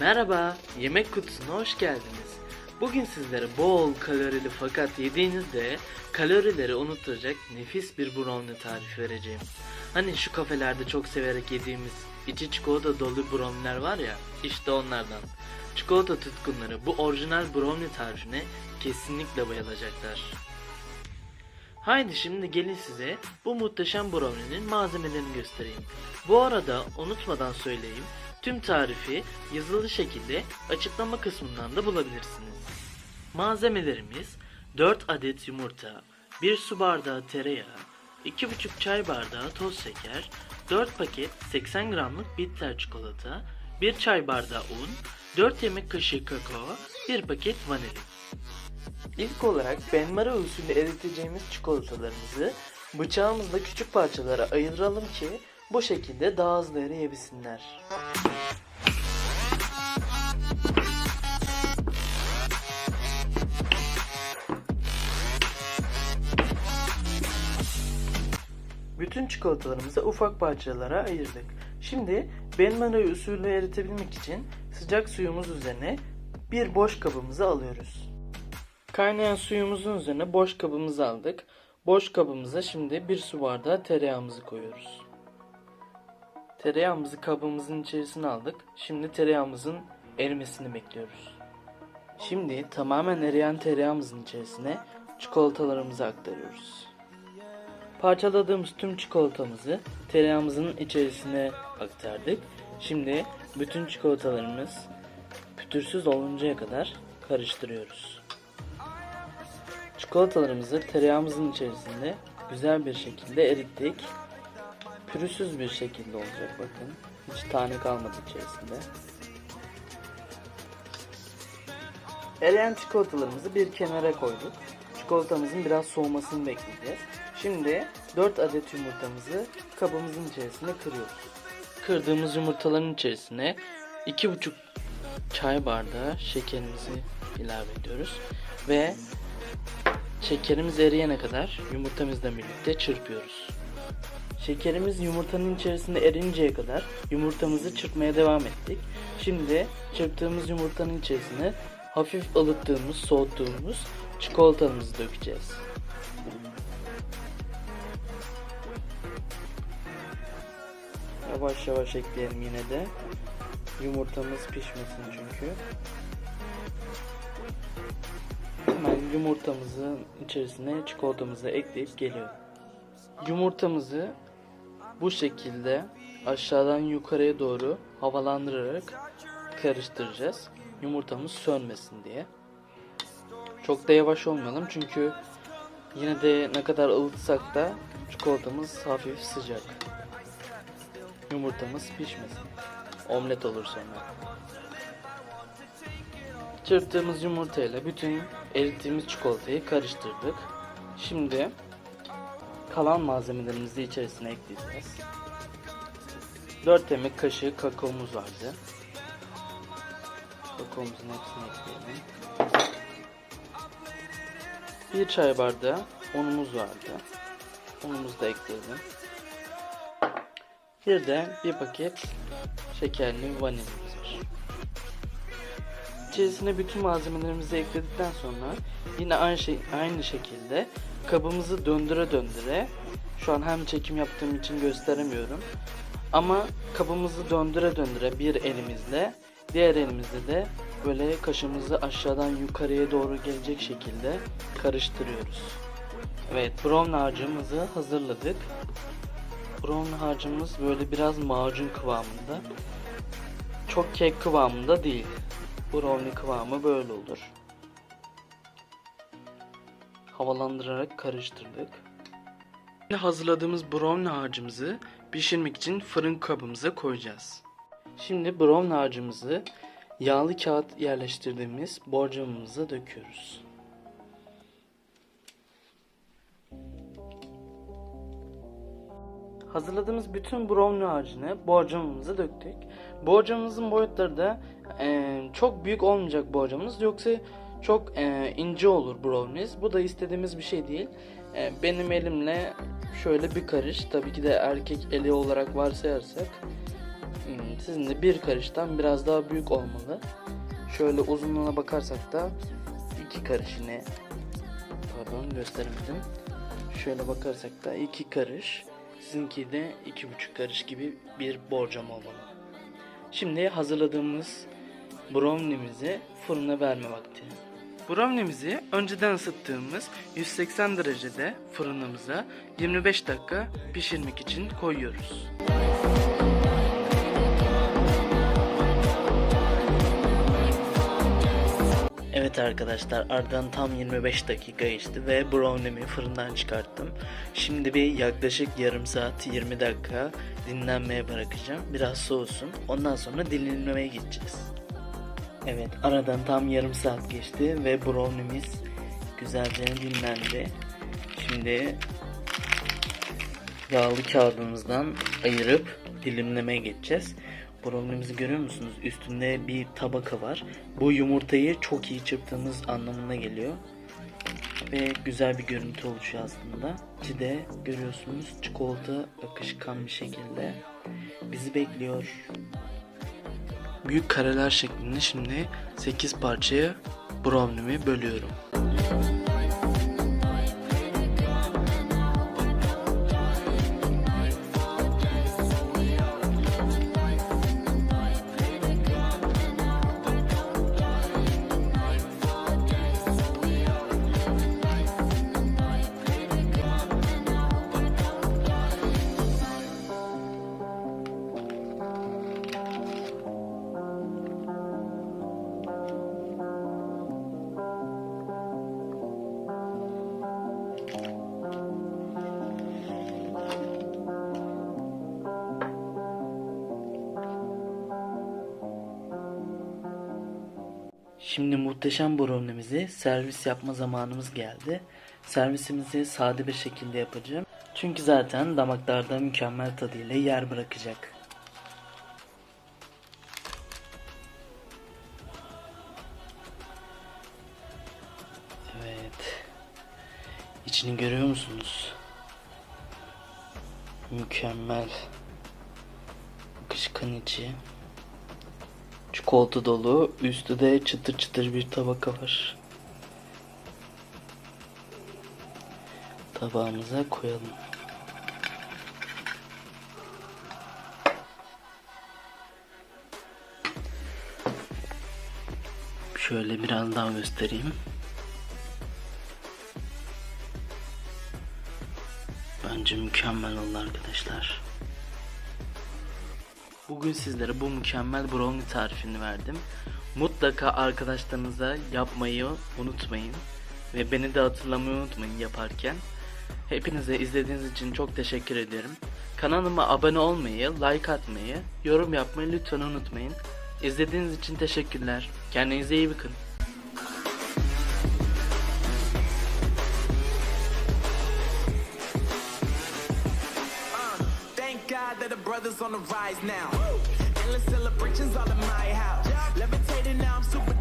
Merhaba, yemek kutusuna hoş geldiniz. Bugün sizlere bol kalorili fakat yediğinizde kalorileri unutturacak nefis bir brownie tarifi vereceğim. Hani şu kafelerde çok severek yediğimiz içi çikolata dolu brownie'ler var ya, işte onlardan. Çikolata tutkunları bu orijinal brownie tarifine kesinlikle bayılacaklar. Haydi şimdi gelin size bu muhteşem brownie'nin malzemelerini göstereyim. Bu arada unutmadan söyleyeyim, tüm tarifi yazılı şekilde açıklama kısmından da bulabilirsiniz. Malzemelerimiz 4 adet yumurta, 1 su bardağı tereyağı, 2,5 çay bardağı toz şeker, 4 paket 80 gramlık bitter çikolata, 1 çay bardağı un, 4 yemek kaşığı kakao, 1 paket vanilin. İlk olarak benmari usulü eriteceğimiz çikolatalarımızı bıçağımızla küçük parçalara ayıralım ki bu şekilde daha hızlı eriyebilsinler. Bütün çikolatalarımızı ufak parçalara ayırdık. Şimdi benmari usulü eritebilmek için sıcak suyumuz üzerine bir boş kabımızı alıyoruz. Kaynayan suyumuzun üzerine boş kabımızı aldık. Boş kabımıza şimdi bir su bardağı tereyağımızı koyuyoruz. Tereyağımızı kabımızın içerisine aldık. Şimdi tereyağımızın erimesini bekliyoruz. Şimdi tamamen eriyen tereyağımızın içerisine çikolatalarımızı aktarıyoruz. Parçaladığımız tüm çikolatamızı tereyağımızın içerisine aktardık. Şimdi bütün çikolatalarımız pütürsüz oluncaya kadar karıştırıyoruz. Çikolatalarımızı tereyağımızın içerisinde güzel bir şekilde erittik. Pürüzsüz bir şekilde olacak bakın. Hiç tane kalmadı içerisinde. Eriyen çikolatalarımızı bir kenara koyduk. Çikolatamızın biraz soğumasını bekleyeceğiz. Şimdi 4 adet yumurtamızı kabımızın içerisine kırıyoruz. Kırdığımız yumurtaların içerisine 2,5 çay bardağı şekerimizi ilave ediyoruz. Ve şekerimiz eriyene kadar yumurtamızla birlikte çırpıyoruz. Şekerimiz yumurtanın içerisinde erinceye kadar yumurtamızı çırpmaya devam ettik. Şimdi çırptığımız yumurtanın içerisine hafif ılıttığımız, soğuttuğumuz çikolatamızı dökeceğiz. Yavaş yavaş ekleyelim yine de. Yumurtamız pişmesin çünkü. Hemen yumurtamızın içerisine çikolatamızı ekleyip geliyorum. Yumurtamızı bu şekilde aşağıdan yukarıya doğru havalandırarak karıştıracağız. Yumurtamız sönmesin diye. Çok da yavaş olmayalım çünkü yine de ne kadar ılıtsak da çikolatamız hafif sıcak. Yumurtamız pişmesin. Omlet olur sonra. Çırptığımız yumurtayla bütün erittiğimiz çikolatayı karıştırdık. Şimdi kalan malzemelerimizi içerisine ekleyeceğiz. 4 yemek kaşığı kakaomuz vardı. Kakaomuzun hepsini ekleyelim. 1 çay bardağı unumuz vardı. Unumuzu da ekleyelim. Bir de bir paket şekerli vanilimiz var. İçerisine bütün malzemelerimizi ekledikten sonra yine aynı şey aynı şekilde kabımızı döndüre döndüre şu an hem çekim yaptığım için gösteremiyorum ama kabımızı döndüre döndüre bir elimizle diğer elimizle de böyle kaşımızı aşağıdan yukarıya doğru gelecek şekilde karıştırıyoruz. Evet brownie harcımızı hazırladık. Brownie harcımız böyle biraz macun kıvamında. Çok kek kıvamında değil. Brownie kıvamı böyle olur. Havalandırarak karıştırdık. Şimdi hazırladığımız brownie harcımızı pişirmek için fırın kabımıza koyacağız. Şimdi brownie harcımızı yağlı kağıt yerleştirdiğimiz borcamımıza döküyoruz. Hazırladığımız bütün brownie harcını borcamımıza döktük. Borcamımızın boyutları da e, çok büyük olmayacak borcamımız yoksa çok e, ince olur brownies. Bu da istediğimiz bir şey değil. E, benim elimle şöyle bir karış tabii ki de erkek eli olarak varsayarsak Hmm, Sizin de bir karıştan biraz daha büyük olmalı. Şöyle uzunluğuna bakarsak da iki karış yine. Pardon gösteremedim. Şöyle bakarsak da iki karış. Sizinki de iki buçuk karış gibi bir borcam olmalı. Şimdi hazırladığımız brownie'mizi fırına verme vakti. Brownie'mizi önceden ısıttığımız 180 derecede fırınımıza 25 dakika pişirmek için koyuyoruz. Evet arkadaşlar ardından tam 25 dakika geçti ve brownie'mi fırından çıkarttım. Şimdi bir yaklaşık yarım saat 20 dakika dinlenmeye bırakacağım. Biraz soğusun. Ondan sonra dinlenmeye gideceğiz. Evet aradan tam yarım saat geçti ve brownie'miz güzelce dinlendi. Şimdi yağlı kağıdımızdan ayırıp dilimlemeye geçeceğiz. Brownie'mizi görüyor musunuz? Üstünde bir tabaka var. Bu yumurtayı çok iyi çırptığımız anlamına geliyor. Ve güzel bir görüntü oluşuyor aslında. İçi görüyorsunuz çikolata akışkan bir şekilde bizi bekliyor. Büyük kareler şeklinde şimdi 8 parçaya brownie'mi bölüyorum. Şimdi muhteşem brownie'mizi servis yapma zamanımız geldi. Servisimizi sade bir şekilde yapacağım. Çünkü zaten damaklarda mükemmel tadıyla yer bırakacak. Evet. İçini görüyor musunuz? Mükemmel. Akışkan içi. Çikolata dolu, üstü de çıtır çıtır bir tabaka var. Tabağımıza koyalım. Şöyle biraz daha göstereyim. Bence mükemmel oldu arkadaşlar. Bugün sizlere bu mükemmel brownie tarifini verdim. Mutlaka arkadaşlarınıza yapmayı unutmayın. Ve beni de hatırlamayı unutmayın yaparken. Hepinize izlediğiniz için çok teşekkür ederim. Kanalıma abone olmayı, like atmayı, yorum yapmayı lütfen unutmayın. İzlediğiniz için teşekkürler. Kendinize iyi bakın. Brothers on the rise now. Endless celebrations all in my house. Levitating now, I'm super